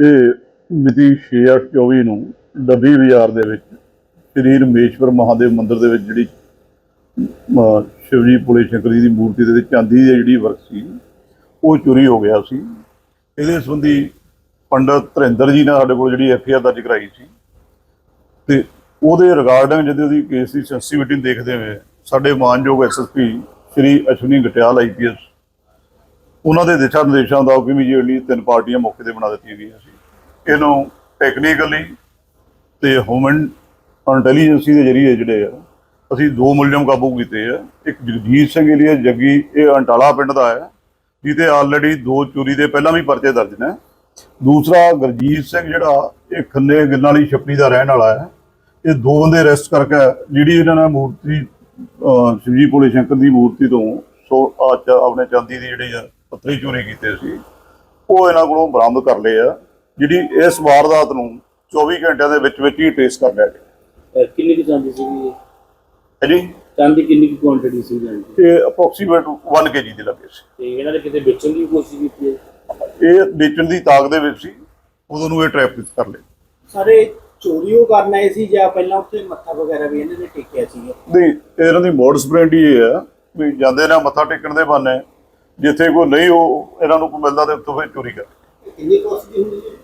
ਇਹ ਮਿਤੀ 6/8/24 ਨੂੰ ਡੱਬੀ ਬਾਜ਼ਾਰ ਦੇ ਵਿੱਚ ਸ੍ਰੀ ਰਮੇਸ਼ਵਰ ਮਹਾਦੇਵ ਮੰਦਿਰ ਦੇ ਵਿੱਚ ਜਿਹੜੀ ਸ਼ਿਵਜੀ ਭੋਲੇ ਸ਼ੰਕਰ ਜੀ ਦੀ ਮੂਰਤੀ ਦੇ ਚਾਂਦੀ ਦੀ ਜਿਹੜੀ ਵਰਕ ਸੀ, ਉਹ ਚੋਰੀ ਹੋ ਗਿਆ ਸੀ। ਇਹਦੇ ਸੰਬੰਧੀ ਪੰਡਤ ਧਰਿੰਦਰ ਜੀ ਨੇ ਸਾਡੇ ਕੋਲ ਜਿਹੜੀ ਐਫ ਆਈ ਆਰ ਦਰਜ ਕਰਾਈ ਸੀ। ਤੇ ਉਹਦੇ ਰਿਗਾਰਡਿੰਗ ਜਦੋਂ ਉਹਦੀ ਕੇਸ ਦੀ ਸੈਂਸਿਟੀਵਿਟੀ ਨੂੰ ਦੇਖਦੇ ਹੋਏ ਸਾਡੇ ਮਾਨਯੋਗ ਐਸਐਸਪੀ ਸ਼੍ਰੀ ਅਸ਼ਵਨੀ ਗਟਿਆਲ ਆਈਪੀਐਸ ਉਹਨਾਂ ਦੇ ਦਿਸ਼ਾ ਨਿਰਦੇਸ਼ਾਂ ਦਾ ਵੀ ਇਮੀਡੀਏਟਲੀ ਤਿੰਨ ਪਾਰਟੀਆਂ ਮੌਕੇ ਤੇ ਬਣਾ ਦਿੱਤੀਆਂ ਗਈਆਂ ਸੀ। ਇਹਨੂੰ ਟੈਕਨੀਕਲੀ ਤੇ ਹਿਊਮਨ ਇੰਟੈਲੀਜੈਂਸੀ ਦੇ ਜਰੀਏ ਜਿਹੜੇ ਆ, ਅਸੀਂ ਦੋ ਮੁਲਜ਼ਮ ਕਾਬੂ ਕੀਤੇ ਆ। ਇੱਕ ਜਗਜੀਤ ਸਿੰਘ ਏਲੀਆ, ਜੱਗੀ, ਇਹ ਅੰਟਾਲਾ ਪਿੰਡ ਦਾ ਹੈ ਜਿਹਦੇ ਆਲਰੇਡੀ ਦੋ ਚੋਰੀ ਦੇ ਪਹਿਲਾਂ ਵੀ ਪਰਚੇ ਦਰਜ ਨੇ। ਦੂਸਰਾ ਗੁਰਜੀਤ ਸਿੰਘ ਜਿਹੜਾ, ਇਹ ਖੰਨੇ ਗਿੱਲਾਂ ਵਾਲੀ ਛੱਪੜੀ ਦਾ ਰਹਿਣ ਵਾਲਾ ਹੈ। ਇਹ ਦੋ ਬੰਦੇ ਅਰੈਸਟ ਕਰਕੇ, ਜਿਹੜੀ ਇਹਨਾਂ ਨੇ ਮੂਰਤੀ ਸ਼ਿਵਜੀ ਭੋਲੇ ਸ਼ੰਕਰ ਦੀ ਮੂਰਤੀ ਤੋਂ ਸੋ ਅੱਜ ਆਪਣੇ ਚਾਂਦੀ ਦੀ ਜਿਹੜੀ ਆ ਪੱਥਰੀ ਚੋਰੀ ਕੀਤੇ ਸੀ। ਉਹ ਇਹਨਾਂ ਕੋਲੋਂ ਬਰਾਮਦ ਕਰ ਲਏ ਆ ਜਿਹੜੀ ਇਸ ਵਾਰਦਾਤ ਨੂੰ 24 ਘੰਟਿਆਂ ਦੇ ਵਿੱਚ ਵਿੱਚ ਹੀ ਟ੍ਰੇਸ ਕਰ ਲਿਆ ਗਿਆ। ਅਹ ਕਿੰਨੀ ਕੁ ਚਾਂਦੀ ਸੀਗੀ ਇਹ? ਹੈ ਜੀ? ਚਾਂਦੀ ਕਿੰਨੀ ਕੁ ਕੁਆਂਟੀਟੀ ਸੀ ਜਾਂਦੀ? ਇਹ ਅਪਰੋਕਸੀਮੇਟ 1 ਕੇਜੀ ਦੇ ਲੱਗੇ ਸੀ। ਤੇ ਇਹਨਾਂ ਨੇ ਕਿਤੇ ਵੇਚਣ ਦੀ ਕੋਸ਼ਿਸ਼ ਕੀਤੀ ਹੈ? ਇਹ ਵੇਚਣ ਦੀ ਤਾਕ ਦੇ ਵਿੱਚ ਸੀ ਉਦੋਂ ਨੂੰ ਇਹ ਟ੍ਰੈਪ ਕਰ ਲਏ ਸਾਰੇ ਚੋਰੀ ਉਹ ਕਰਨ ਆਏ ਸੀ ਜਾਂ ਪਹਿਲਾਂ ਉੱਥੇ ਮੱਥਾ ਵਗੈਰਾ ਵੀ ਇਹਨਾਂ ਨੇ ਟੇਕਿਆ ਸੀ? ਨਹੀਂ ਇਹਨਾਂ ਦੀ ਮੋਡਸ ਬ੍ਰੈਂਡ ਹੀ ਇਹ ਆ ਵੀ ਜਾਂਦੇ ਨੇ ਮੱਥਾ ਟੇਕਣ ਦੇ ਬਹਾਨੇ ਜਿੱਥੇ ਕੋਈ ਨਹੀਂ ਉਹ ਇਹਨਾਂ ਨੂੰ ਕੋਈ ਮਿਲਦਾ ਤੇ ਉੱਥੋਂ ਫਿਰ ਚੋਰੀ ਕਰ। ਕਿੰਨੀ ਕੋਸਟ ਦੀ ਹੁੰਦੀ ਹੈ?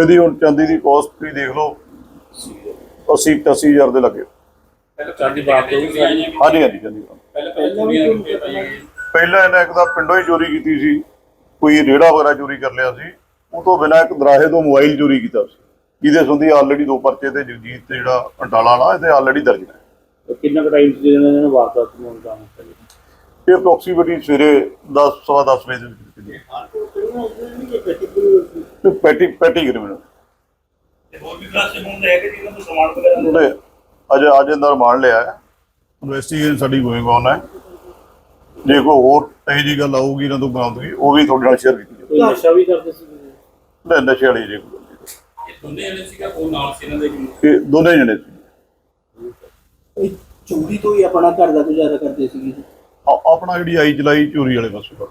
ਇਹਦੀ ਹੁਣ ਚਾਂਦੀ ਦੀ ਕਾਸਟ ਤੁਸੀਂ ਦੇਖ ਲਓ 80 80000 ਦੇ ਲੱਗੇ। ਚਾਂਦੀ ਬਾਤ ਤੋਂ ਵੀ ਹਾਂਜੀ ਹਾਂਜੀ ਚਾਂਦੀ ਦਾ। ਪਹਿਲਾਂ ਵੀ ਹੈ ਇਹਨੇ ਇੱਕ ਦਾ ਪਿੰਡੋਂ ਹੀ ਚੋਰੀ ਕੀਤੀ ਸੀ ਕੋਈ ਰੇੜਾ ਵਗੈਰਾ ਚੋਰੀ ਕਰ ਲਿਆ ਸੀ ਉਹ ਤੋਂ ਬਿਨਾਂ ਇੱਕ ਦਰਾਹੇ ਤੋਂ ਮੋਬਾਈਲ ਚੋਰੀ ਕੀਤਾ ਸੀ। ਜਿਹਦੇ ਸੰਬੰਧੀ ਆਲਰੇਡੀ ਦੋ ਪਰਚੇ ਤੇ ਜਗਜੀਤ ਤੇ ਜਿਹੜਾ ਅੰਟਾਲਾ ਵਾਲਾ ਇਹਦੇ ਆਲਰੇਡੀ ਦਰਜ ਨੇ। ਕਿੰਨਾ ਕੁ ਟਾਈਮ ਸੀ ਇਹਨਾਂ ਨੇ ਵਾਰਦਾਤ ਨੂੰ ਅੰਜਾਮ ਦਿੱਤਾ ਇਹ ਅਪਰੋਕਸੀਮੇਟਲੀ ਸਵੇਰੇ 10 ਸਵਾ 10 ਵਜੇ ਦੇ ਵਿੱਚ ਕੀਤੀ ਤੇ ਪੈਟੀ ਪੈਟੀ ਕ੍ਰਿਮੀਨਲ ਵੀ ਉਹਨੇ ਅੱਜ ਅੱਜ ਅੰਦਰ ਰਿਮਾਂਡ ਲਿਆ ਹੈ। ਇਨਵੈਸਟੀਗੇਸ਼ਨ ਸਾਡੀ ਗੋਇੰਗ ਔਨ ਹੈ। ਜੇ ਕੋਈ ਹੋਰ ਇਹੋ ਜਿਹੀ ਗੱਲ ਆਊਗੀ ਇਹਨਾਂ ਤੋਂ ਬਰਾਮਦਗੀ ਉਹ ਵੀ ਤੁਹਾਡੇ ਨਾਲ ਸ਼ੇਅਰ ਕੀਤੀ ਜਾਊਗੀ। ਨਸ਼ਾ ਵੀ ਕਰਦੇ ਸੀ? ਨਹੀਂ, ਨਸ਼ੇ ਵਾਲੀ ਜੇ ਕੋਈ। ਦੋਨੇ ਜਣੇ ਸੀਗਾ ਉਹ ਨਾਲ ਸੀ ਇਹਨਾਂ ਦੇ ਵੀ ਇਹ ਦੋਨੇ ਜਣੇ ਸੀ। ਚੋਰੀ ਤੋਂ ਹੀ ਆਪਣਾ ਘਰ ਦਾ ਗੁਜ਼ਾਰਾ ਕਰਦੇ ਸੀਗੇ। ਜੀ। ਆ- ਆਪਣਾ ਜਿਹੜੀ ਆਈ ਚਲਾਈ ਚੋਰੀ ਵਾਲੇ ਪਾਸੇ ਕਰ।